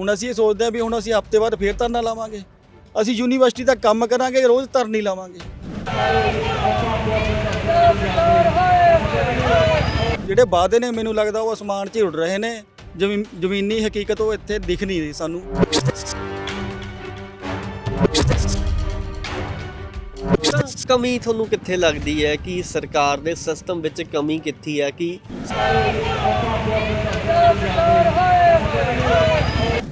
ਹੁਣ ਅਸੀਂ ਇਹ ਸੋਚਦੇ ਹਾਂ ਵੀ ਹੁਣ ਅਸੀਂ ਹਫ਼ਤੇ ਬਾਅਦ ਫੇਰ ਧਰਨਾ ਲਾਵਾਂਗੇ। ਅਸੀਂ ਯੂਨੀਵਰਸਿਟੀ ਦਾ ਕੰਮ ਕਰਾਂਗੇ, ਰੋਜ਼ ਧਰਨੀ ਲਾਵਾਂਗੇ। ਜਿਹੜੇ ਵਾਅਦੇ ਨੇ, ਮੈਨੂੰ ਲੱਗਦਾ ਉਹ ਅਸਮਾਨ 'ਚ ਹੀ ਉੱਡ ਰਹੇ ਨੇ। ਜ਼ਮੀ- ਜ਼ਮੀਨੀ ਹਕੀਕਤ ਉਹ ਇੱਥੇ ਦਿਖ ਨਹੀਂ ਰਹੀ ਸਾਨੂੰ। ਕਮੀ ਤੁਹਾਨੂੰ ਕਿੱਥੇ ਲੱਗਦੀ ਹੈ? ਕਿ ਸਰਕਾਰ ਦੇ ਸਿਸਟਮ ਵਿੱਚ ਕਮੀ ਕਿੱਥੇ ਹੈ? ਕਿ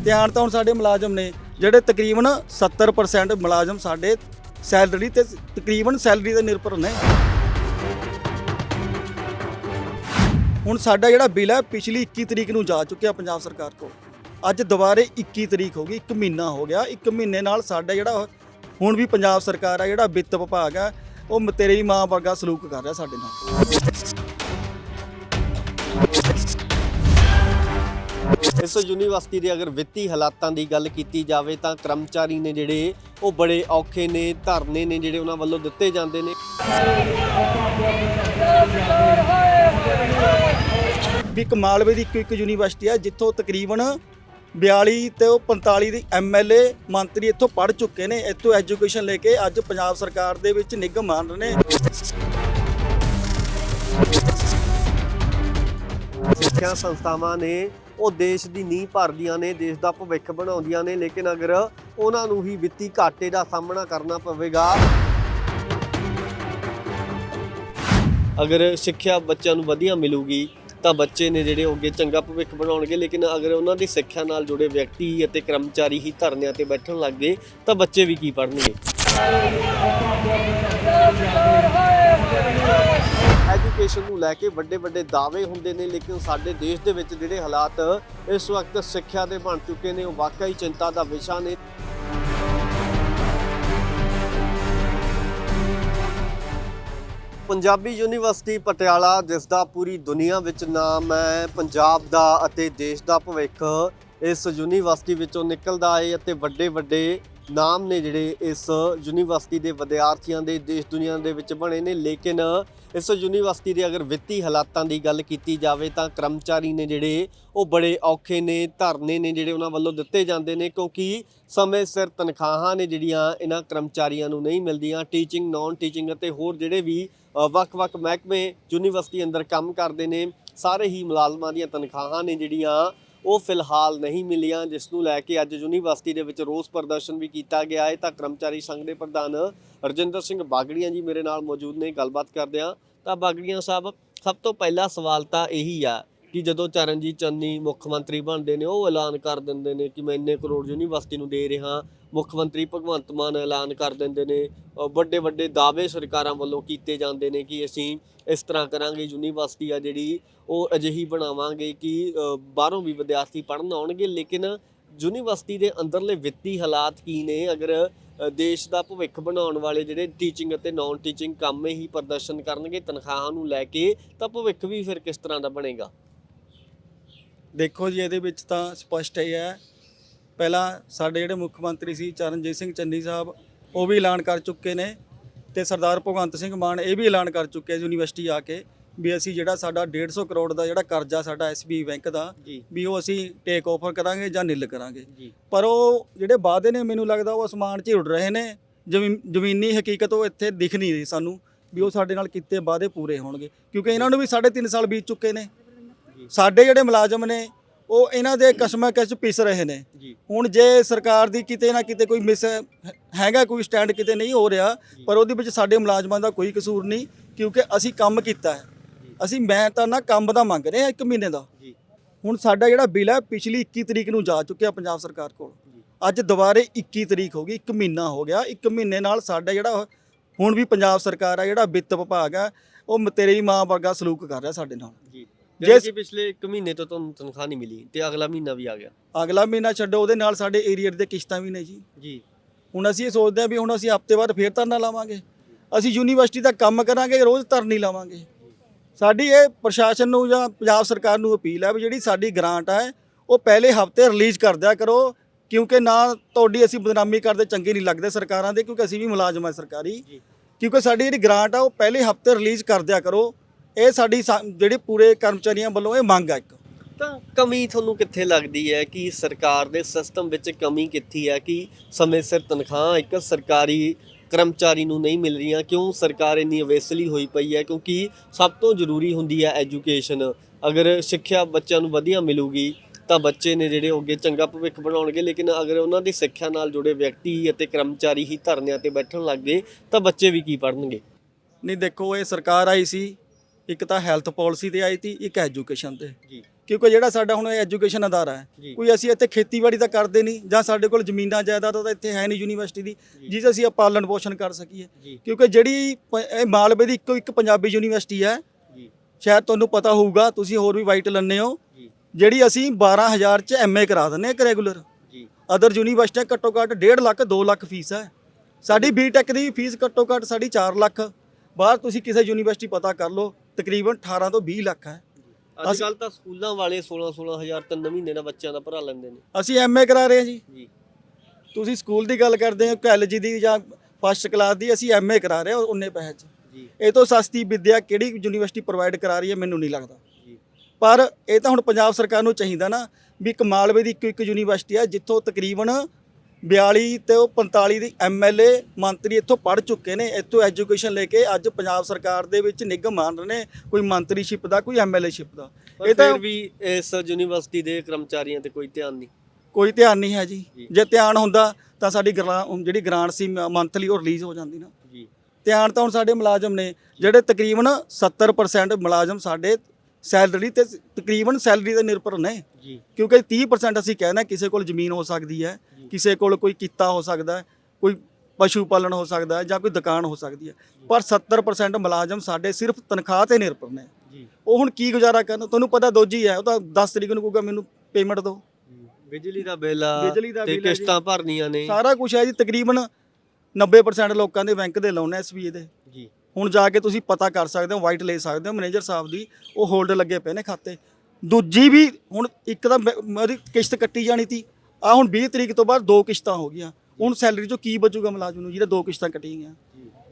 ਧਿਆਨ ਤਾਂ ਹੁਣ ਸਾਡੇ ਮੁਲਾਜ਼ਮ ਨੇ, ਜਿਹੜੇ ਤਕਰੀਬਨ 70% ਮੁਲਾਜ਼ਮ ਸਾਡੇ ਸੈਲਰੀ ਤੇ, ਤਕਰੀਬਨ ਸੈਲਰੀ ਤੇ ਨਿਰਭਰ ਨੇ। ਹੁਣ ਸਾਡਾ ਜਿਹੜਾ ਬਿੱਲ ਹੈ, ਪਿਛਲੀ 21 ਤਰੀਕ ਨੂੰ ਜਾ ਚੁੱਕਿਆ ਪੰਜਾਬ ਸਰਕਾਰ ਕੋਲ। ਅੱਜ ਦੁਬਾਰੇ 21 ਤਰੀਕ ਹੋ ਗਈ 1 ਮਹੀਨਾ ਹੋ ਗਿਆ। 1 ਮਹੀਨੇ ਨਾਲ ਸਾਡਾ ਜਿਹੜਾ ਹੁਣ ਵੀ ਪੰਜਾਬ ਸਰਕਾਰ ਆ ਜਿਹੜਾ ਵਿੱਤ ਵਿਭਾਗ ਆ ਉਹ ਮ- ਮਾਂ ਵਰਗਾ ਸਲੂਕ ਕਰ ਰਿਹਾ ਸਾਡੇ ਨਾਲ। ਇਸ ਯੂਨੀਵਰਸਿਟੀ ਦੇ ਅਗਰ ਵਿੱਤੀ ਹਾਲਾਤਾਂ ਦੀ ਗੱਲ ਕੀਤੀ ਜਾਵੇ ਤਾਂ ਕਰਮਚਾਰੀ ਨੇ ਜਿਹੜੇ ਉਹ ਬੜੇ ਔਖੇ ਨੇ ਧਰਨੇ ਨੇ ਜਿਹੜੇ ਉਹਨਾਂ ਵੱਲੋਂ ਦਿੱਤੇ ਜਾਂਦੇ ਨੇ। ਵੀ ਕਮਾਲਵੇ ਦੀ ਇੱਕ ਇੱਕ ਯੂਨੀਵਰਸਿਟੀ ਹੈ ਜਿੱਥੋਂ ਤਕਰੀਬਨ 42 ਤੇ ਉਹ 45 ਦੀ ਐਮਐਲਏ ਮੰਤਰੀ ਇੱਥੋਂ ਪੜ੍ਹ ਚੁੱਕੇ ਨੇ ਇੱਥੋਂ ਐਜੂਕੇਸ਼ਨ ਲੈ ਕੇ ਅੱਜ ਪੰਜਾਬ ਸਰਕਾਰ ਦੇ ਵਿੱਚ ਨਿਗਮ ਮਾਨ ਰਹੇ ਨੇ। ਸਿੱਖਿਆ ਸੰਸਥਾਵਾਂ ਨੇ ਉਹ ਦੇਸ਼ ਦੀ ਨੀਂਹ ਭਰਦੀਆਂ ਨੇ, ਦੇਸ਼ ਦਾ ਭਵਿੱਖ ਬਣਾਉਂਦੀਆਂ ਨੇ, ਲੇਕਿਨ ਅਗਰ ਉਹਨਾਂ ਨੂੰ ਹੀ ਵਿੱਤੀ ਘਾਟੇ ਦਾ ਸਾਹਮਣਾ ਕਰਨਾ ਪਵੇਗਾ, ਅਗਰ ਸਿੱਖਿਆ ਬੱਚਿਆਂ ਨੂੰ ਵਧੀਆ ਮਿਲੂਗੀ, ਤਾਂ ਬੱਚੇ ਨੇ ਜਿਹੜੇ ਅੱਗੇ ਚੰਗਾ ਭਵਿੱਖ ਬਣਾਉਣਗੇ, ਲੇਕਿਨ ਅਗਰ ਉਹਨਾਂ ਦੀ ਸਿੱਖਿਆ ਨਾਲ ਜੁੜੇ ਵਿਅਕਤੀ ਅਤੇ ਕਰਮਚਾਰੀ ਹੀ ਧਰਨਿਆਂ ਤੇ ਬੈਠਣ ਲੱਗ ਗਏ, ਤਾਂ ਬੱਚੇ ਵੀ ਕੀ ਪੜ੍ਹਨਗੇ? ਐਜੂਕੇਸ਼ਨ ਨੂੰ ਲੈ ਕੇ ਵੱਡੇ ਵੱਡੇ ਦਾਅਵੇ ਹੁੰਦੇ ਨੇ, ਲੇਕਿਨ ਸਾਡੇ ਦੇਸ਼ ਦੇ ਵਿੱਚ ਜਿਹੜੇ ਹਾਲਾਤ ਇਸ ਵਕਤ ਸਿੱਖਿਆ ਦੇ ਬਣ ਚੁੱਕੇ ਨੇ, ਉਹ ਵਾਕਈ ਚਿੰਤਾ ਦਾ ਵਿਸ਼ਾ ਨੇ। ਪੰਜਾਬੀ ਯੂਨੀਵਰਸਿਟੀ ਪਟਿਆਲਾ, ਜਿਸ ਦਾ ਪੂਰੀ ਦੁਨੀਆ ਵਿੱਚ ਨਾਮ ਹੈ, ਪੰਜਾਬ ਦਾ ਅਤੇ ਦੇਸ਼ ਦਾ ਭਵਿੱਖ, ਇਸ ਯੂਨੀਵਰਸਿਟੀ ਵਿੱਚੋਂ ਨਿਕਲਦਾ ਹੈ ਅਤੇ ਵੱਡੇ ਵੱਡੇ ਨਾਮ ਨੇ ਜਿਹੜੇ ਇਸ ਯੂਨੀਵਰਸਿਟੀ ਦੇ ਵਿਦਿਆਰਥੀਆਂ ਦੇ, ਦੇਸ਼ ਦੁਨੀਆ ਦੇ ਵਿੱਚ ਬਣੇ ਨੇ, ਲੇਕਿਨ ਇਸ ਯੂਨੀਵਰਸਿਟੀ ਦੇ ਅਗਰ ਵਿੱਤੀ ਹਾਲਾਤਾਂ ਦੀ ਗੱਲ ਕੀਤੀ ਜਾਵੇ ਤਾਂ ਕਰਮਚਾਰੀ ਨੇ ਜਿਹੜੇ, ਉਹ ਬੜੇ ਔਖੇ ਨੇ, ਧਰਨੇ ਨੇ ਜਿਹੜੇ ਉਹਨਾਂ ਵੱਲੋਂ ਦਿੱਤੇ ਜਾਂਦੇ ਨੇ, ਕਿਉਂਕਿ ਸਮੇਂ ਸਿਰ ਤਨਖਾਹਾਂ ਨੇ ਜਿਹੜੀਆਂ ਇਹਨਾਂ ਕਰਮਚਾਰੀਆਂ ਨੂੰ ਨਹੀਂ ਮਿਲਦੀਆਂ, ਟੀਚਿੰਗ ਨਾਨ ਟੀਚਿੰਗ ਅਤੇ ਹੋਰ ਜਿਹੜੇ ਵੀ ਵੱਖ-ਵੱਖ ਮਹਿਕਮੇ ਯੂਨੀਵਰਸਿਟੀ ਅੰਦਰ ਕੰਮ ਕਰਦੇ ਨੇ, ਸਾਰੇ ਹੀ ਮੁਲਾਜ਼ਮਾਂ ਦੀਆਂ ਤਨਖਾਹਾਂ ਨੇ ਜਿਹੜੀਆਂ ਉਹ ਫਿਲਹਾਲ ਨਹੀਂ ਮਿਲੀਆਂ, ਜਿਸ ਨੂੰ ਲੈ ਕੇ ਅੱਜ ਯੂਨੀਵਰਸਿਟੀ ਦੇ ਵਿੱਚ ਰੋਸ ਪ੍ਰਦਰਸ਼ਨ ਵੀ ਕੀਤਾ ਗਿਆ ਹੈ। ਤਾਂ ਕਰਮਚਾਰੀ ਸੰਘ ਦੇ ਪ੍ਰਧਾਨ ਰਜਿੰਦਰ ਸਿੰਘ ਬਾਗੜੀਆਂ ਜੀ ਮੇਰੇ ਨਾਲ ਮੌਜੂਦ ਨੇ। ਗੱਲਬਾਤ ਕਰਦੇ ਹਾਂ। ਤਾਂ ਬਾਗੜੀਆਂ ਸਾਹਿਬ, ਸਭ ਤੋਂ ਪਹਿਲਾ ਸਵਾਲ ਤਾਂ ਇਹੀ ਆ ਕਿ ਜਦੋਂ ਚਰਨਜੀਤ ਚੰਨੀ ਮੁੱਖ ਮੰਤਰੀ ਬਣਦੇ ਨੇ, ਉਹ ਐਲਾਨ ਕਰ ਦਿੰਦੇ ਨੇ ਕਿ ਮੈਂ ਇੰਨੇ ਕਰੋੜ ਯੂਨੀਵਰਸਿਟੀ ਨੂੰ ਦੇ ਰਿਹਾ ਮੁੱਖ ਮੰਤਰੀ ਭਗਵੰਤ ਮਾਨ ਐਲਾਨ ਕਰ ਦਿੰਦੇ ਨੇ। ਵੱਡੇ ਵੱਡੇ ਦਾਅਵੇ ਸਰਕਾਰਾਂ ਵੱਲੋਂ ਕੀਤੇ ਜਾਂਦੇ ਨੇ ਕਿ ਅਸੀਂ ਇਸ ਤਰ੍ਹਾਂ ਕਰਾਂਗੇ, ਯੂਨੀਵਰਸਿਟੀ ਆ ਜਿਹੜੀ, ਉਹ ਅਜਿਹੀ ਬਣਾਵਾਂਗੇ ਕਿ ਬਾਹਰੋਂ ਵੀ ਵਿਦਿਆਰਥੀ ਪੜ੍ਹਨ ਆਉਣਗੇ। ਲੇਕਿਨ ਯੂਨੀਵਰਸਿਟੀ ਦੇ ਅੰਦਰਲੇ ਵਿੱਤੀ ਹਾਲਾਤ ਕੀ ਨੇ? ਅਗਰ ਦੇਸ਼ ਦਾ ਭਵਿੱਖ ਬਣਾਉਣ ਵਾਲੇ ਜਿਹੜੇ ਟੀਚਿੰਗ ਅਤੇ ਨਾਨ ਟੀਚਿੰਗ ਕੰਮ ਹੀ ਪ੍ਰਦਰਸ਼ਨ ਕਰਨਗੇ ਤਨਖਾਹਾਂ ਨੂੰ ਲੈ ਕੇ, ਤਾਂ ਭਵਿੱਖ ਵੀ ਫਿਰ ਕਿਸ ਤਰ੍ਹਾਂ ਦਾ ਬਣੇਗਾ? ਦੇਖੋ ਜੀ ਇਹਦੇ ਵਿੱਚ ਤਾਂ ਸਪਸ਼ਟ ਹੀ ਹੈ। ਪਹਿਲਾਂ ਸਾਡੇ ਜਿਹੜੇ ਮੁੱਖ ਮੰਤਰੀ ਸੀ ਚਰਨਜੀਤ ਸਿੰਘ ਚੰਨੀ ਸਾਹਿਬ ਉਹ ਵੀ ਐਲਾਨ ਕਰ ਚੁੱਕੇ ਨੇ ਤੇ ਸਰਦਾਰ ਭਗਵੰਤ ਸਿੰਘ ਮਾਨ ਇਹ ਵੀ ਐਲਾਨ ਕਰ ਚੁੱਕੇ ਆ ਯੂਨੀਵਰਸਿਟੀ ਆ ਕੇ ਵੀ ਅਸੀਂ ਜਿਹੜਾ ਸਾਡਾ 150 ਕਰੋੜ ਦਾ ਜਿਹੜਾ ਕਰਜ਼ਾ ਸਾਡਾ ਐਸਬੀ ਬੈਂਕ ਦਾ ਵੀ ਉਹ ਅਸੀਂ ਟੇਕ ਓਵਰ ਕਰਾਂਗੇ ਜਾਂ ਨਿਲ ਕਰਾਂਗੇ। ਪਰ ਉਹ ਜਿਹੜੇ ਵਾਅਦੇ ਨੇ ਮੈਨੂੰ ਲੱਗਦਾ ਉਹ ਅਸਮਾਨ 'ਚ ਹੀ ਉੱਡ ਰਹੇ ਨੇ। ਜ਼ਮੀ- ਜ਼ਮੀਨੀ ਹਕੀਕਤ ਉਹ ਇੱਥੇ ਦਿਖ ਨਹੀਂ ਰਹੀ ਸਾਨੂੰ ਵੀ ਉਹ ਸਾਡੇ ਨਾਲ ਕੀਤੇ ਵਾਅਦੇ ਪੂਰੇ ਹੋਣਗੇ। ਕਿਉਂਕਿ ਇਹਨਾਂ ਨੂੰ ਵੀ 3.5 ਸਾਲ ਬੀਤ ਚੁੱਕੇ ਨੇ। ਸਾਡੇ ਜਿਹੜੇ ਮੁਲਾਜ਼ਮ ਨੇ ਉਹ ਇਹਨਾਂ ਦੇ ਕਸਮਾਂ ਕਿਸ ਪਿਸ ਰਹੇ ਨੇ। ਹੁਣ ਜੇ ਸਰਕਾਰ ਦੀ ਕਿਤੇ ਨਾ ਕਿਤੇ ਕੋਈ ਮਿਸ ਹੈਗਾ ਕੋਈ ਸਟੈਂਡ ਕਿਤੇ ਨਹੀਂ ਹੋ ਰਿਹਾ ਪਰ ਉਹਦੇ ਵਿੱਚ ਸਾਡੇ ਮੁਲਾਜ਼ਮਾਂ ਦਾ ਕੋਈ ਕਸੂਰ ਨਹੀਂ ਕਿਉਂਕਿ ਅਸੀਂ ਕੰਮ ਕੀਤਾ ਹੈ। ਅਸੀਂ ਮੈਂ ਤਾਂ ਨਾ ਕੰਮ ਦਾ ਮੰਗ ਰਿਹਾ ਇੱਕ ਮਹੀਨੇ ਦਾ। ਹੁਣ ਸਾਡਾ ਜਿਹੜਾ ਬਿੱਲ ਹੈ ਪਿਛਲੀ 21 ਤਰੀਕ ਨੂੰ ਜਾ ਚੁੱਕਿਆ ਪੰਜਾਬ ਸਰਕਾਰ ਕੋਲ। ਅੱਜ ਦੁਬਾਰੇ 21 ਤਰੀਕ ਹੋ ਗਈ 1 ਮਹੀਨਾ ਹੋ ਗਿਆ। 1 ਮਹੀਨੇ ਨਾਲ ਸਾਡਾ ਜਿਹੜਾ ਹੁਣ ਵੀ ਪੰਜਾਬ ਸਰਕਾਰ ਆ ਜਿਹੜਾ ਵਿੱਤ ਵਿਭਾਗ ਆ ਉਹ ਮ- ਤੇਰੀ ਮਾਂ ਵਰਗਾ ਸਲੂਕ ਕਰ ਰਿਹਾ ਸਾਡੇ ਨਾਲ। ਜੀ। ਜੇ- ਜੇ ਕਿ ਪਿਛਲੇ 1 ਮਹੀਨੇ ਤੋਂ ਤੁਹਾਨੂੰ ਤਨਖਾਹ ਨਹੀਂ ਮਿਲੀ ਤੇ ਅਗਲਾ ਮਹੀਨਾ ਵੀ ਆ ਗਿਆ। ਅਗਲਾ ਮਹੀਨਾ ਛੱਡੋ ਉਹਦੇ ਨਾਲ ਸਾਡੇ ਏਰੀਆ ਦੇ ਕਿਸ਼ਤਾਂ ਵੀ ਨੇ ਜੀ। ਜੀ। ਹੁਣ ਅਸੀਂ ਇਹ ਸੋਚਦੇ ਹਾਂ ਵੀ ਹੁਣ ਅਸੀਂ ਹਫ਼ਤੇ ਬਾਅਦ ਫੇਰ ਧਰਨਾ ਲਾਵਾਂਗੇ। ਅਸੀਂ ਯੂਨੀਵਰਸਿਟੀ ਦਾ ਕੰਮ ਕਰਾਂਗੇ ਰੋਜ਼ ਧਰਨੀ ਲਾਵਾਂਗੇ। ਸਾਡੀ ਇਹ ਪ੍ਰਸ਼ਾਸਨ ਨੂੰ ਜਾਂ ਪੰਜਾਬ ਸਰਕਾਰ ਨੂੰ ਅਪੀਲ ਹੈ ਵੀ ਜਿਹੜੀ ਸਾਡੀ ਗ੍ਰਾਂਟ ਹੈ ਉਹ ਪਹਿਲੇ ਹਫ਼ਤੇ ਰਿਲੀਜ਼ ਕਰ ਦਿਆ ਕਰੋ ਕਿਉਂਕਿ ਨਾ ਤੁਹਾਡੀ ਅਸੀਂ ਬਦਨਾਮੀ ਕਰਦੇ ਚੰਗੇ ਨਹੀਂ ਲੱਗਦੇ ਸਰਕਾਰਾਂ ਦੇ ਕਿਉਂਕਿ ਅਸੀਂ ਵੀ ਮੁਲਾਜ਼ਮ ਹਾਂ ਸਰਕਾਰੀ। ਕਿਉਂਕਿ ਸਾਡੀ ਜਿਹੜੀ ਗ੍ਰਾਂਟ ਆ ਉਹ ਪਹਿਲੇ ਹਫ਼ਤੇ ਰਿਲੀਜ਼ ਕਰ ਦਿਆ ਕਰੋ। ਇਹ ਸਾਡੀ ਸਾ- ਜਿਹੜੀ ਪੂਰੇ ਕਰਮਚਾਰੀਆਂ ਵੱਲੋਂ ਇਹ ਮੰਗ ਹੈ ਇੱਕ। ਤਾਂ ਕਮੀ ਤੁਹਾਨੂੰ ਕਿੱਥੇ ਲੱਗਦੀ ਹੈ ਕਿ ਸਰਕਾਰ ਦੇ ਸਿਸਟਮ ਵਿੱਚ ਕਮੀ ਕਿੱਥੇ ਹੈ ਕਿ ਸਮੇਂ ਸਿਰ ਤਨਖਾਹ ਇੱਕ ਸਰਕਾਰੀ ਕਰਮਚਾਰੀ ਨੂੰ ਨਹੀਂ ਮਿਲ ਰਹੀਆਂ? ਕਿਉਂ ਸਰਕਾਰ ਇੰਨੀ ਅਵੇਸਲੀ ਹੋਈ ਪਈ ਹੈ? ਕਿਉਂਕਿ ਸਭ ਤੋਂ ਜ਼ਰੂਰੀ ਹੁੰਦੀ ਹੈ ਐਜੂਕੇਸ਼ਨ ਅਗਰ ਸਿੱਖਿਆ ਬੱਚਿਆਂ ਨੂੰ ਵਧੀਆ ਮਿਲੂਗੀ ਤਾਂ ਬੱਚੇ ਨੇ ਜਿਹੜੇ ਉਹ ਅੱਗੇ ਚੰਗਾ ਭਵਿੱਖ ਬਣਾਉਣਗੇ। ਲੇਕਿਨ ਅਗਰ ਉਹਨਾਂ ਦੀ ਸਿੱਖਿਆ ਨਾਲ ਜੁੜੇ ਵਿਅਕਤੀ ਅਤੇ ਕਰਮਚਾਰੀ ਹੀ ਧਰਨਿਆਂ ਤੇ ਬੈਠਣ ਲੱਗ ਗਏ ਤਾਂ ਬੱਚੇ ਵੀ ਕੀ ਪੜ੍ਹਨਗੇ? ਨਹੀਂ ਦੇਖੋ ਇਹ ਸਰਕਾਰ ਆਈ ਸੀ। ਇੱਕ ਤਾਂ ਹੈਲਥ ਪਾਲਿਸੀ ਤੇ ਆਈ ਸੀ ਇੱਕ ਐਜੂਕੇਸ਼ਨ ਤੇ। ਜੀ। ਕਿਉਂਕਿ ਜਿਹੜਾ ਸਾਡਾ ਹੁਣ ਐਜੂਕੇਸ਼ਨ ਅਦਾਰਾ ਹੈ ਕੋਈ ਅਸੀਂ ਇੱਥੇ ਖੇਤੀਬਾੜੀ ਤਾਂ ਕਰਦੇ ਨਹੀਂ ਜਾਂ ਸਾਡੇ ਕੋਲ ਜ਼ਮੀਨਾਂ ਜਾਇਦਾਦਾਂ ਤਾਂ ਇੱਥੇ ਹੈ ਨਹੀਂ ਯੂਨੀਵਰਸਿਟੀ ਦੀ ਜਿਸ ਅਸੀਂ ਪਾਲਣ ਪੋਸ਼ਣ ਕਰ ਸਕੀਏ। ਕਿਉਂਕਿ ਜਿਹੜੀ ਇਹ ਮਾਲਵੇ ਦੀ ਇੱਕੋ ਇੱਕ ਪੰਜਾਬੀ ਯੂਨੀਵਰਸਿਟੀ ਹੈ ਜੀ। ਸ਼ਾਇਦ ਤੁਹਾਨੂੰ ਪਤਾ ਹੋਊਗਾ ਤੁਸੀਂ ਹੋਰ ਵੀ ਵਾਈਟ ਲੰਨੇ ਹੋ। ਜੀ। ਜਿਹੜੀ ਅਸੀਂ 12000 ਚ ਐਮਏ ਕਰਾ ਦਿੰਨੇ ਇੱਕ ਰੈਗੂਲਰ ਜੀ। ਅਦਰ ਯੂਨੀਵਰਸਿਟੀਆਂ ਘੱਟੋ ਘੱਟ 1.5 ਲੱਖ 2 ਲੱਖ ਫੀਸ ਹੈ। ਸਾਡੀ ਬੀਟੈਕ ਦੀ ਫੀਸ ਘੱਟੋ ਘੱਟ ਸਾਡੀ 4 ਲੱਖ। ਬਾਹਰ ਤੁਸੀਂ ਕਿਸੇ ਯੂਨੀਵਰਸਿਟੀ ਪਤਾ ਕਰ ਲਓ ਤਕਰੀਬਨ 18 ਤੋਂ 20 ਲੱਖ ਹੈ। ਅੱਜ ਕੱਲ ਤਾਂ ਸਕੂਲਾਂ ਵਾਲੇ 16 16000 ਤਿੰਨ ਮਹੀਨੇ ਦਾ ਬੱਚਿਆਂ ਦਾ ਭਰਾ ਲੈਂਦੇ ਨੇ। ਅਸੀਂ ਐਮਏ ਕਰਾ ਰਹੇ ਹਾਂ ਜੀ। ਜੀ। ਤੁਸੀਂ ਸਕੂਲ ਦੀ ਗੱਲ ਕਰਦੇ ਹੋ ਕਾਲਜ ਦੀ ਜਾਂ ਫਸਟ ਕਲਾਸ ਦੀ ਅਸੀਂ ਐਮਏ ਕਰਾ ਰਹੇ ਹਾਂ ਉਹਨੇ ਪੈਸੇ 'ਚ। ਜੀ। ਇਹ ਤੋਂ ਸਸਤੀ ਵਿੱਦਿਆ ਕਿਹੜੀ ਯੂਨੀਵਰਸਿਟੀ ਪ੍ਰੋਵਾਈਡ ਕਰਾ ਰਹੀ ਹੈ ਮੈਨੂੰ ਨਹੀਂ ਲੱਗਦਾ। ਜੀ। ਪਰ ਇਹ ਤਾਂ ਹੁਣ ਪੰਜਾਬ ਸਰਕਾਰ ਨੂੰ ਚਾਹੀਦਾ ਨਾ ਵੀ ਇੱਕ ਮਾਲਵੇ ਦੀ ਇੱਕ ਇੱਕ ਯੂਨੀਵਰਸਿਟੀ ਹੈ ਜਿੱਥੋਂ ਤਕਰੀਬਨ 42 ਤੇ ਉਹ 45 ਦੀ ਐਮਐਲਏ ਮੰਤਰੀ ਇੱਥੋਂ ਪੜ੍ਹ ਚੁੱਕੇ ਨੇ ਇੱਥੋਂ ਐਜੂਕੇਸ਼ਨ ਲੈ ਕੇ ਅੱਜ ਪੰਜਾਬ ਸਰਕਾਰ ਦੇ ਵਿੱਚ ਨਿਗਮ ਮਾਨ ਰਹੇ ਨੇ ਕੋਈ ਮੰਤਰੀਸ਼ਿਪ ਦਾ ਕੋਈ ਐਮਐਲਏਸ਼ਿਪ ਦਾ। ਇਹ ਤਾਂ ਵੀ ਇਸ ਯੂਨੀਵਰਸਿਟੀ ਦੇ ਕਰਮਚਾਰੀਆਂ ਤੇ ਕੋਈ ਧਿਆਨ ਨਹੀਂ। ਕੋਈ ਧਿਆਨ ਨਹੀਂ ਹੈ ਜੀ। ਜੀ। ਧਿਆਨ ਹੁੰਦਾ ਤਾਂ ਸਾਡੀ ਜਿਹੜੀ ਗ੍ਰਾਂਟ ਸੀ ਮੰਥਲੀ ਉਹ ਰਿਲੀਜ਼ ਹੋ ਜਾਂਦੀ ਨਾ। ਜੀ। ਧਿਆਨ ਤਾਂ ਹੁਣ ਸਾਡੇ ਮੁਲਾਜ਼ਮ ਨੇ ਜਿਹੜੇ ਤਕਰੀਬਨ 70% ਮੁਲਾਜ਼ਮ ਸਾਡੇ ਸੈਲਰੀ ਤੇ ਤਕਰੀਬਨ ਸੈਲਰੀ ਤੇ ਨਿਰਭਰ ਨੇ। ਜੀ। ਕਿਉਂਕਿ 30% ਅਸੀਂ ਕਹਿੰਦੇ ਕਿਸੇ ਕੋਲ ਜ਼ਮੀਨ ਹੋ ਸਕਦੀ ਹੈ। ਕਿਸੇ ਕੋਲ ਕੋਈ ਕਿੱਤਾ ਹੋ ਸਕਦਾ ਕੋਈ ਪਸ਼ੂ ਪਾਲਣ ਹੋ ਸਕਦਾ ਜਾਂ ਕੋਈ ਦੁਕਾਨ ਹੋ ਸਕਦੀ ਹੈ। ਪਰ 70% ਮੁਲਾਜ਼ਮ ਸਾਡੇ ਸਿਰਫ ਤਨਖਾਹ ਤੇ ਨਿਰਭਰ ਨੇ। ਉਹ ਹੁਣ ਕੀ ਗੁਜ਼ਾਰਾ ਕਰਨ? ਤੁਹਾਨੂੰ ਪਤਾ ਦੋਜੀ ਹੈ ਉਹ ਤਾਂ 10 ਤਰੀਕ ਨੂੰ ਕਹੂਗਾ ਮੈਨੂੰ ਪੇਮੈਂਟ ਦਿਓ। ਬਿਜਲੀ ਦਾ ਬਿੱਲ ਆ ਬਿਜਲੀ ਦਾ ਤੇ। ਕਿਸ਼ਤਾਂ ਭਰਨੀਆਂ ਨੇ। ਸਾਰਾ ਕੁਝ ਹੈ ਜੀ ਤਕਰੀਬਨ 90% ਲੋਕਾਂ ਦੇ ਬੈਂਕ ਦੇ ਲੋਨ ਐਸਬੀਏ ਦੇ ਜੀ। ਹੁਣ ਜਾ ਕੇ ਤੁਸੀਂ ਪਤਾ ਕਰ ਸਕਦੇ ਹੋ ਵਾਈਟ ਲੈ ਸਕਦੇ ਹੋ ਮੈਨੇਜਰ ਸਾਹਿਬ ਦੀ ਉਹ ਹੋਲਡ ਲੱਗੇ ਪਏ ਨੇ ਖਾਤੇ। ਦੂਜੀ ਵੀ ਹੁਣ ਇੱਕ ਤਾਂ ਮੈਂ- ਉਹਦੀ ਕਿਸ਼ਤ ਕੱਟੀ ਜਾਣੀ ਸੀ। ਆ ਹੁਣ 20 ਤਰੀਕ ਤੋਂ ਬਾਅਦ ਦੋ ਕਿਸ਼ਤਾਂ ਹੋ ਗਈਆਂ। ਹੁਣ ਸੈਲਰੀ ਚੋਂ ਕੀ ਬਚੂਗਾ ਮੁਲਾਜ਼ਮ ਨੂੰ ਜਿਹਦੇ ਦੋ ਕਿਸ਼ਤਾਂ ਕੱਟੀਆਂ ਗਈਆਂ।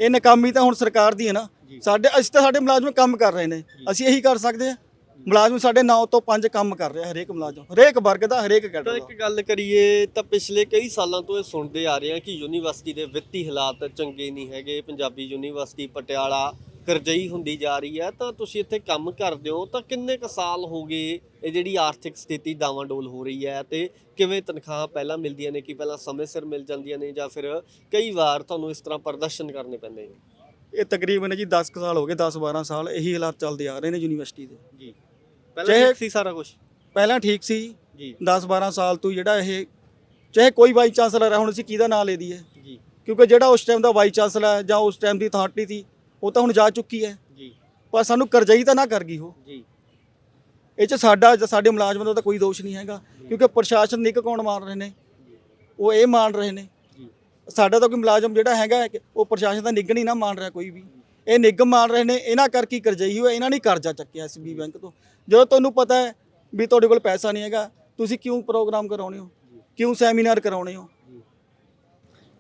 ਇਹ ਨਕਾਮੀ ਤਾਂ ਹੁਣ ਸਰਕਾਰ ਦੀ ਹੈ ਨਾ। ਸਾਡੇ ਅਸੀਂ ਤਾਂ ਸਾਡੇ ਮੁਲਾਜ਼ਮ ਕੰਮ ਕਰ ਰਹੇ ਨੇ। ਅਸੀਂ ਇਹੀ ਕਰ ਸਕਦੇ ਹਾਂ। ਮੁਲਾਜ਼ਮ ਸਾਡੇ 9 ਤੋਂ 5 ਕੰਮ ਕਰ ਰਿਹਾ ਹਰੇਕ ਮੁਲਾਜ਼ਮ ਹਰੇਕ ਵਰਗ ਦਾ ਹਰੇਕ ਤਾਂ ਇੱਕ ਗੱਲ ਕਰੀਏ ਤਾਂ ਪਿਛਲੇ ਕਈ ਸਾਲਾਂ ਤੋਂ ਇਹ ਸੁਣਦੇ ਆ ਰਹੇ ਹਾਂ ਕਿ ਯੂਨੀਵਰਸਿਟੀ ਦੇ ਵਿੱਤੀ ਹਾਲਾਤ ਚੰਗੇ ਨਹੀਂ ਹੈਗੇ ਪੰਜਾਬੀ ਯੂਨੀਵਰਸਿਟੀ ਪਟਿਆਲਾ ਕਰਜਈ ਹੁੰਦੀ ਜਾ ਰਹੀ ਹੈ ਤਾਂ ਤੁਸੀਂ ਇੱਥੇ ਕੰਮ ਕਰਦੇ ਹੋ ਤਾਂ ਕਿੰਨੇ ਕ ਸਾਲ ਹੋ ਗਏ ਇਹ ਜਿਹੜੀ ਆਰਥਿਕ ਸਥਿਤੀ ਡਾਵਾਂਡੋਲ ਹੋ ਰਹੀ ਹੈ ਤੇ ਕਿਵੇਂ ਤਨਖਾਹ ਪਹਿਲਾਂ ਮਿਲਦੀਆਂ ਨੇ ਕਿ ਪਹਿਲਾਂ ਸਮੇਂ ਸਿਰ ਮਿਲ ਜਾਂਦੀਆਂ ਨੇ ਜਾਂ ਫਿਰ ਕਈ ਵਾਰ ਤੁਹਾਨੂੰ ਇਸ ਤਰ੍ਹਾਂ ਪ੍ਰਦਰਸ਼ਨ ਕਰਨੇ ਪੈਂਦੇ ਨੇ? ਇਹ ਤਕਰੀਬਨ ਜੀ 10 ਕੁ ਸਾਲ ਹੋ ਗਏ 10 12 ਸਾਲ ਇਹੀ ਹਾਲਾਤ ਚੱਲਦੇ ਆ ਰਹੇ ਨੇ ਯੂਨੀਵਰਸਿਟੀ ਦੇ। ਜੀ। ਪਹਿਲਾਂ ਚਾਹੇ- ਠੀਕ ਸੀ ਸਾਰਾ ਕੁਝ ਪਹਿਲਾਂ ਠੀਕ ਸੀ ਜੀ। 10 12 ਸਾਲ ਤੋਂ ਜਿਹੜਾ ਇਹ ਚਾਹੇ ਕੋਈ ਵਾਈਸ ਚਾਂਸਲਰ ਹੈ ਹੁਣ ਅਸੀਂ ਕਿਹਦਾ ਨਾਂ ਲੈ ਦਈਏ? ਜੀ। ਕਿਉਂਕਿ ਜਿਹੜਾ ਉਸ ਟਾਈਮ ਦਾ ਵਾਈਸ ਚਾਂਸਲਰ ਹੈ ਜਾਂ ਉਸ ਟਾਈਮ ਦੀ ਅਥਾਰਟੀ ਸੀ ਉਹ ਤਾਂ ਹੁਣ ਜਾ ਚੁੱਕੀ ਹੈ। ਜੀ। ਪਰ ਸਾਨੂੰ ਕਰਜ਼ਈ ਤਾਂ ਨਾ ਕਰ ਗਈ ਉਹ। ਜੀ। ਇਹ ਚ ਸਾਡਾ ਜਾਂ ਸਾਡੇ ਮੁਲਾਜ਼ਮਾਂ ਦਾ ਤਾਂ ਕੋਈ ਦੋਸ਼ ਨਹੀਂ ਹੈਗਾ। ਕਿਉਂਕਿ ਪ੍ਰਸ਼ਾਸਨ ਨਿੱਕ ਕੌਣ ਮਾਰ ਰਹੇ ਨੇ? ਉਹ ਇਹ ਮਾਰ ਰਹੇ ਨੇ। ਜੀ। ਸਾਡਾ ਤਾਂ ਕੋਈ ਮੁਲਾਜ਼ਮ ਜਿਹੜਾ ਹੈਗਾ ਹੈ ਕਿ ਉਹ ਪ੍ਰਸ਼ਾਸਨ ਦਾ ਨਿੱਘ ਨਹੀਂ ਨਾ ਮਾਰ ਰਿਹਾ ਕੋਈ ਵੀ। ਇਹ ਨਿੱਘ ਮਾਰ ਰਹੇ ਨੇ ਇਹਨਾਂ ਕਰਕੇ ਹੀ ਕਰਜ਼ਈ ਹੋਇਆ ਇਹਨਾਂ ਨੇ ਕਰਜ਼ਾ ਚੱਕਿਆ ਐਸਬੀ ਬੈਂਕ ਤੋਂ। ਜਦੋਂ ਤੁਹਾਨੂੰ ਪਤਾ ਹੈ ਵੀ ਤੁਹਾਡੇ ਕੋਲ ਪੈਸਾ ਨਹੀਂ ਹੈਗਾ ਤੁਸੀਂ ਕਿਉਂ ਪ੍ਰੋਗਰਾਮ ਕਰਾਉਣੇ ਹੋ? ਕਿਉਂ ਸੈਮੀਨਾਰ ਕਰਾਉਣੇ ਹੋ?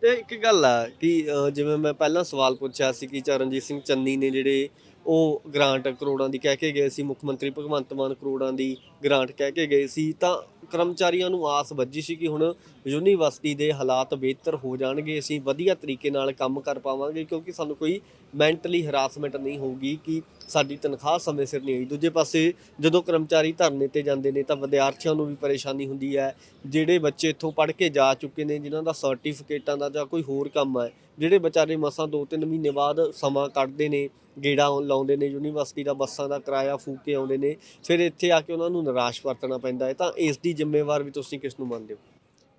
ਤੇ ਇੱਕ ਗੱਲ ਆ ਕਿ ਅ, ਜਿਵੇਂ ਮੈਂ ਪਹਿਲਾਂ ਸਵਾਲ ਪੁੱਛਿਆ ਸੀ ਕਿ ਚਰਨਜੀਤ ਸਿੰਘ ਚੰਨੀ ਨੇ ਜਿਹੜੇ ਉਹ ਗ੍ਰਾਂਟ ਕਰੋੜਾਂ ਦੀ ਕਹਿ ਕੇ ਗਏ ਸੀ ਮੁੱਖ ਮੰਤਰੀ ਭਗਵੰਤ ਮਾਨ ਕਰੋੜਾਂ ਦੀ ਗ੍ਰਾਂਟ ਕਹਿ ਕੇ ਗਏ ਸੀ ਤਾਂ ਕਰਮਚਾਰੀਆਂ ਨੂੰ ਆਸ ਵੱਜੀ ਸੀ ਕਿ ਹੁਣ ਯੂਨੀਵਰਸਿਟੀ ਦੇ ਹਾਲਾਤ ਬਿਹਤਰ ਹੋ ਜਾਣਗੇ, ਅਸੀਂ ਵਧੀਆ ਤਰੀਕੇ ਨਾਲ ਕੰਮ ਕਰ ਪਾਵਾਂਗੇ ਕਿਉਂਕਿ ਸਾਨੂੰ ਕੋਈ ਮੈਂਟਲੀ ਹਰਾਸਮੈਂਟ ਨਹੀਂ ਹੋਊਗੀ ਕਿ ਸਾਡੀ ਤਨਖਾਹ ਸਮੇਂ ਸਿਰ ਨਹੀਂ ਆਈ। ਦੂਜੇ ਪਾਸੇ ਜਦੋਂ ਕਰਮਚਾਰੀ ਧਰਨੇ ਤੇ ਜਾਂਦੇ ਨੇ ਤਾਂ ਵਿਦਿਆਰਥੀਆਂ ਨੂੰ ਵੀ ਪਰੇਸ਼ਾਨੀ ਹੁੰਦੀ ਹੈ। ਜਿਹੜੇ ਬੱਚੇ ਇੱਥੋਂ ਪੜ੍ਹ ਕੇ ਜਾ ਚੁੱਕੇ ਨੇ, ਜਿਨ੍ਹਾਂ ਦਾ ਸਰਟੀਫਿਕੇਟਾਂ ਦਾ ਜਾਂ ਕੋਈ ਹੋਰ ਕੰਮ ਹੈ, ਜਿਹੜੇ ਵਿਚਾਰੇ ਮਸਾਂ 2-3 ਮਹੀਨੇ ਬਾਅਦ ਸਮਾਂ ਕੱਢਦੇ ਨੇ, ਗੇੜਾ ਲਾਉਂਦੇ ਨੇ, ਯੂਨੀਵਰਸਿਟੀ ਦਾ ਬੱਸਾਂ ਦਾ ਕਿਰਾਇਆ ਫੂਕ ਕੇ ਆਉਂਦੇ ਨੇ, ਫਿਰ ਇੱਥੇ ਆ ਕੇ ਉਹਨਾਂ ਨੂੰ ਨਿਰਾਸ਼ ਵਰਤਣਾ ਪੈਂਦਾ ਹੈ। ਤਾਂ ਇਸ ਦੀ ਜ਼ਿੰਮੇਵਾਰ ਵੀ ਤੁਸੀਂ ਕਿਸ ਨੂੰ ਮੰਨਦੇ ਹੋ?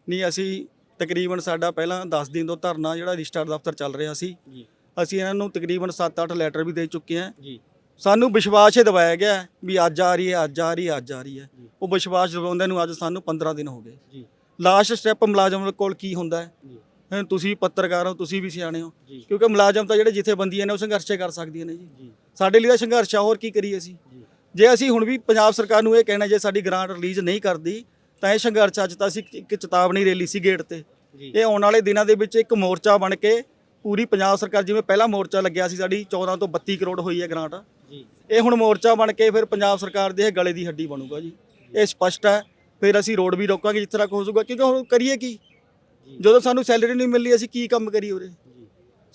ਨਹੀਂ ਅਸੀਂ ਤਕਰੀਬਨ ਸਾਡਾ ਪਹਿਲਾਂ 10 ਦਿਨ ਤੋਂ ਧਰਨਾ ਜਿਹੜਾ ਰਜਿਸਟਰ ਦਫ਼ਤਰ ਚੱਲ ਰਿਹਾ ਸੀ। ਜੀ। ਅਸੀਂ ਇਹਨਾਂ ਨੂੰ ਤਕਰੀਬਨ 7-8 ਲੈਟਰ ਵੀ ਦੇ ਚੁੱਕੇ ਹਾਂ। ਜੀ। ਸਾਨੂੰ ਵਿਸ਼ਵਾਸ ਇਹ ਦਿਵਾਇਆ ਗਿਆ ਹੈ ਵੀ ਅੱਜ ਆ ਰਹੀ ਹੈ ਅੱਜ ਆ ਰਹੀ ਹੈ ਅੱਜ ਆ ਰਹੀ ਹੈ। ਉਹ ਵਿਸ਼ਵਾਸ ਦਿਵਾਉਂਦੇ ਨੂੰ ਅੱਜ ਸਾਨੂੰ 15 ਦਿਨ ਹੋ ਗਏ। ਜੀ। ਲਾਸਟ ਸਟੈਪ ਮੁਲਾਜ਼ਮ ਕੋਲ ਕੀ ਹੁੰਦਾ ਹੈ? ਜੀ। ਤੁਸੀਂ ਪੱਤਰਕਾਰ ਹੋ ਤੁਸੀਂ ਵੀ ਸਿਆਣੇ ਹੋ। ਕਿਉਂਕਿ ਮੁਲਾਜ਼ਮ ਤਾਂ ਜਿਹੜੇ ਜਿੱਥੇ ਬੰਦੀਆਂ ਨੇ ਉਹ ਸੰਘਰਸ਼ੇ ਕਰ ਸਕਦੀਆਂ ਨੇ ਜੀ। ਜੀ। ਸਾਡੇ ਲਈ ਤਾਂ ਸੰਘਰਸ਼ ਆ ਹੋਰ ਕੀ ਕਰੀਏ ਅਸੀਂ? ਜੀ ਅਸੀਂ ਹੁਣ ਵੀ ਪੰਜਾਬ ਸਰਕਾਰ ਨੂੰ ਇਹ ਕਹਿਣਾ ਜੇ ਸਾਡੀ ਗ੍ਰਾਂਟ ਰਿਲੀਜ਼ ਨਹੀਂ ਕਰਦੀ ਤਾਂ ਇਹ ਸੰਘਰਸ਼ ਅੱਜ ਤਾਂ ਅਸੀਂ ਇੱਕ ਚੇਤਾਵਨੀ ਰੈਲੀ ਸੀ ਗੇਟ ਤੇ। ਇਹ ਆਉਣ ਵਾਲੇ ਦਿਨਾਂ ਦੇ ਵਿੱਚ ਇੱਕ ਮੋਰਚਾ ਬਣ ਕੇ ਪੂਰੀ ਪੰਜਾਬ ਸਰਕਾਰ ਜਿਵੇਂ ਪਹਿਲਾ ਮੋਰਚਾ ਲੱਗਿਆ ਸੀ ਸਾਡੀ 14 ਤੋਂ 32 ਕਰੋੜ ਹੋਈ ਹੈ ਗ੍ਰਾਂਟ ਜੀ। ਇਹ ਹੁਣ ਮੋਰਚਾ ਬਣ ਕੇ ਫਿਰ ਪੰਜਾਬ ਸਰਕਾਰ ਦੇ ਇਹ ਗਲੇ ਦੀ ਹੱਡੀ ਬਣੂਗਾ ਜੀ। ਇਹ ਸਪਸ਼ਟ ਹੈ। ਫਿਰ ਅਸੀਂ ਰੋਡ ਵੀ ਰੋਕਾਂਗੇ ਜਿਸ ਤਰ੍ਹਾਂ ਕੁ ਹੋ ਜਾਊਗਾ ਕਿਉਂਕਿ ਹੁਣ ਕਰੀਏ ਕੀ? ਜਦੋਂ ਸਾਨੂੰ ਸੈਲਰੀ ਨਹੀਂ ਮਿਲਦੀ ਅਸੀਂ ਕੀ ਕੰਮ ਕਰੀਏ ਉਰੇ?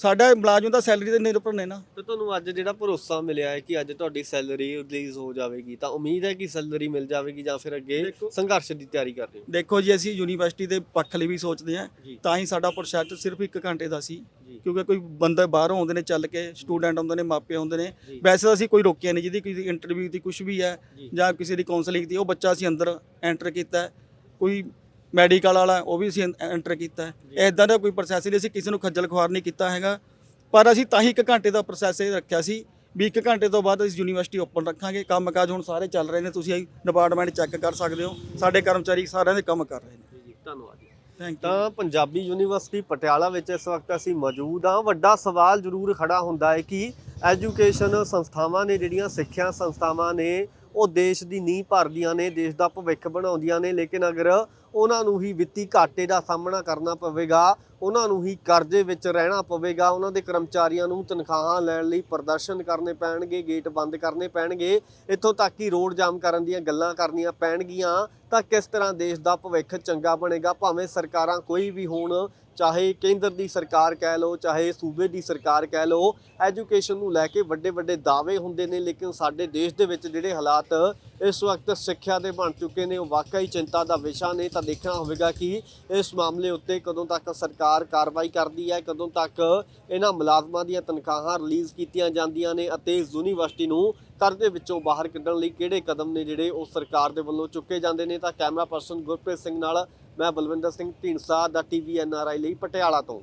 ਸਾਡਾ ਮੁਲਾਜ਼ਮ ਦਾ ਸੈਲਰੀ ਤੇ ਨਿਰਭਰ ਨੇ ਨਾ ਤੇ ਤੁਹਾਨੂੰ ਅੱਜ ਜਿਹੜਾ ਭਰੋਸਾ ਮਿਲਿਆ ਹੈ ਕਿ ਅੱਜ ਤੁਹਾਡੀ ਸੈਲਰੀ ਰਿਲੀਜ਼ ਹੋ ਜਾਵੇਗੀ ਤਾਂ ਉਮੀਦ ਹੈ ਕਿ ਸੈਲਰੀ ਮਿਲ ਜਾਵੇਗੀ ਜਾਂ ਫਿਰ ਅੱਗੇ। ਸੰਘਰਸ਼ ਦੀ ਤਿਆਰੀ ਕਰ ਰਹੇ ਹੋ ਦੇਖੋ ਜੀ ਅਸੀਂ ਯੂਨੀਵਰਸਿਟੀ ਦੇ ਪੱਖ ਲਈ ਵੀ ਸੋਚਦੇ ਹਾਂ। ਤਾਂ ਹੀ ਸਾਡਾ ਪ੍ਰੋਜੈਕਟ ਸਿਰਫ 1 ਘੰਟੇ ਦਾ ਸੀ। ਕਿਉਂਕਿ ਕੋਈ ਬੰਦੇ ਬਾਹਰੋਂ ਆਉਂਦੇ ਨੇ ਚੱਲ ਕੇ ਸਟੂਡੈਂਟ ਆਉਂਦੇ ਨੇ ਮਾਪੇ ਆਉਂਦੇ ਨੇ। ਵੈਸੇ ਤਾਂ ਅਸੀਂ ਕੋਈ ਰੋਕਿਆ ਨਹੀਂ ਜਿਹਦੀ ਕਿਸੇ ਇੰਟਰਵਿਊ ਦੀ ਕੁਝ ਵੀ ਹੈ ਜੀ। ਕਿਸੇ ਦੀ ਕਾਉਂਸਲਿੰਗ ਦੀ ਉਹ ਬੱਚਾ ਅਸੀਂ ਅੰਦਰ ਐਂਟਰ ਕੀਤਾ। ਕੋਈ ਮੈਡੀਕਲ ਵਾਲਾ ਉਹ ਵੀ ਅਸੀਂ ਐਂਟਰ ਕੀਤਾ। ਹੈ ਇਦਾਂ ਦਾ ਕੋਈ ਪ੍ਰੋਸੈਸ ਨਹੀਂ ਅਸੀਂ ਕਿਸੇ ਨੂੰ ਖੱਜਲ ਖੁਆਰ ਨਹੀਂ ਕੀਤਾ ਹੈਗਾ। ਪਰ ਅਸੀਂ ਤਾਂ ਹੀ 1 ਘੰਟੇ ਦਾ ਪ੍ਰੋਸੈਸ ਇਹ ਰੱਖਿਆ ਸੀ ਵੀ 1 ਘੰਟੇ ਤੋਂ ਬਾਅਦ ਅਸੀਂ ਯੂਨੀਵਰਸਿਟੀ ਓਪਨ ਰੱਖਾਂਗੇ। ਕੰਮਕਾਜ ਹੁਣ ਸਾਰੇ ਚੱਲ ਰਹੇ ਨੇ ਤੁਸੀਂ ਡਿਪਾਰਟਮੈਂਟ ਚੈੱਕ ਕਰ ਸਕਦੇ ਹੋ। ਸਾਡੇ ਕਰਮਚਾਰੀ ਸਾਰਿਆਂ ਦੇ ਕੰਮ ਕਰ ਰਹੇ ਨੇ। ਜੀ ਧੰਨਵਾਦ ਤਾਂ ਪੰਜਾਬੀ ਯੂਨੀਵਰਸਿਟੀ ਪਟਿਆਲਾ ਵਿੱਚ ਇਸ ਵਕਤ ਅਸੀਂ ਮੌਜੂਦ ਹਾਂ। ਵੱਡਾ ਸਵਾਲ ਜ਼ਰੂਰ ਖੜਾ ਹੁੰਦਾ ਹੈ ਕਿ ਐਜੂਕੇਸ਼ਨ ਸੰਸਥਾਵਾਂ ਨੇ ਜਿਹੜੀਆਂ ਸਿੱਖਿਆ ਸੰਸਥਾਵਾਂ ਨੇ ਉਹ ਦੇਸ਼ ਦੀ ਨੀਂਹ ਭਰਦੀਆਂ ਨੇ ਦੇਸ਼ ਦਾ ਭਵਿੱਖ ਬਣਾਉਂਦੀਆਂ ਨੇ। ਲੇਕਿਨ ਅਗਰ ਉਹਨਾਂ ਨੂੰ ਹੀ ਵਿੱਤੀ ਘਾਟੇ ਦਾ ਸਾਹਮਣਾ ਕਰਨਾ ਪਵੇਗਾ। ਉਹਨਾਂ ਨੂੰ ਹੀ ਕਰਜ਼ੇ ਵਿੱਚ ਰਹਿਣਾ ਪਵੇਗਾ। ਉਹਨਾਂ ਦੇ ਕਰਮਚਾਰੀਆਂ ਨੂੰ ਤਨਖਾਹਾਂ ਲੈਣ ਲਈ ਪ੍ਰਦਰਸ਼ਨ ਕਰਨੇ ਪੈਣਗੇ, ਗੇਟ ਬੰਦ ਕਰਨੇ ਪੈਣਗੇ। ਇੱਥੋਂ ਤੱਕ ਕਿ ਰੋਡ ਜਾਮ ਕਰਨ ਦੀਆਂ ਗੱਲਾਂ ਕਰਨੀਆਂ ਪੈਣਗੀਆਂ। ਤਾਂ ਕਿਸ ਤਰ੍ਹਾਂ ਦੇਸ਼ ਦਾ ਭਵਿੱਖ ਚੰਗਾ ਬਣੇਗਾ? ਭਾਵੇਂ ਸਰਕਾਰਾਂ ਕੋਈ ਵੀ ਹੋਣ, ਚਾਹੇ ਕੇਂਦਰ ਦੀ ਸਰਕਾਰ ਕਹਿ ਲਓ, ਚਾਹੇ ਸੂਬੇ ਦੀ ਸਰਕਾਰ ਕਹਿ ਲਓ, ਐਜੂਕੇਸ਼ਨ ਨੂੰ ਲੈ ਕੇ ਵੱਡੇ ਵੱਡੇ ਦਾਅਵੇ ਹੁੰਦੇ ਨੇ। ਲੇਕਿਨ ਸਾਡੇ ਦੇਸ਼ ਦੇ ਵਿੱਚ ਜਿਹੜੇ ਹਾਲਾਤ ਇਸ ਵਕਤ ਸਿੱਖਿਆ ਦੇ ਬਣ ਚੁੱਕੇ ਨੇ, ਉਹ ਵਾਕਈ ਚਿੰਤਾ ਦਾ ਵਿਸ਼ਾ ਨੇ। ਤਾਂ ਦੇਖਣਾ ਹੋਵੇਗਾ ਕਿ ਇਸ ਮਾਮਲੇ ਉੱਤੇ ਕਦੋਂ ਤੱਕ ਸਰਕਾਰ ਕਾਰਵਾਈ ਕਰਦੀ ਹੈ। ਕਦੋਂ ਤੱਕ ਇਹਨਾਂ ਮੁਲਾਜ਼ਮਾਂ ਦੀਆਂ ਤਨਖਾਹਾਂ ਰਿਲੀਜ਼ ਕੀਤੀਆਂ ਜਾਂਦੀਆਂ ਨੇ ਅਤੇ ਯੂਨੀਵਰਸਿਟੀ ਨੂੰ ਕਰਜ਼ੇ ਵਿੱਚੋਂ ਬਾਹਰ ਕੱਢਣ ਲਈ ਕਿਹੜੇ ਕਦਮ ਨੇ ਜਿਹੜੇ ਉਹ ਸਰਕਾਰ ਦੇ ਵੱਲੋਂ ਚੁੱਕੇ ਜਾਂਦੇ ਨੇ ਤਾਂ ਕੈਮਰਾ ਪਰਸਨ ਗੁਰਪ੍ਰੀਤ ਸਿੰਘ ਨਾਲ ਮੈਂ ਬਲਵਿੰਦਰ ਸਿੰਘ ਢੀਂਡਸਾ ਦਾ ਟੀਵੀ ਐਨਆਰਆਈ ਲਈ ਪਟਿਆਲਾ ਤੋਂ।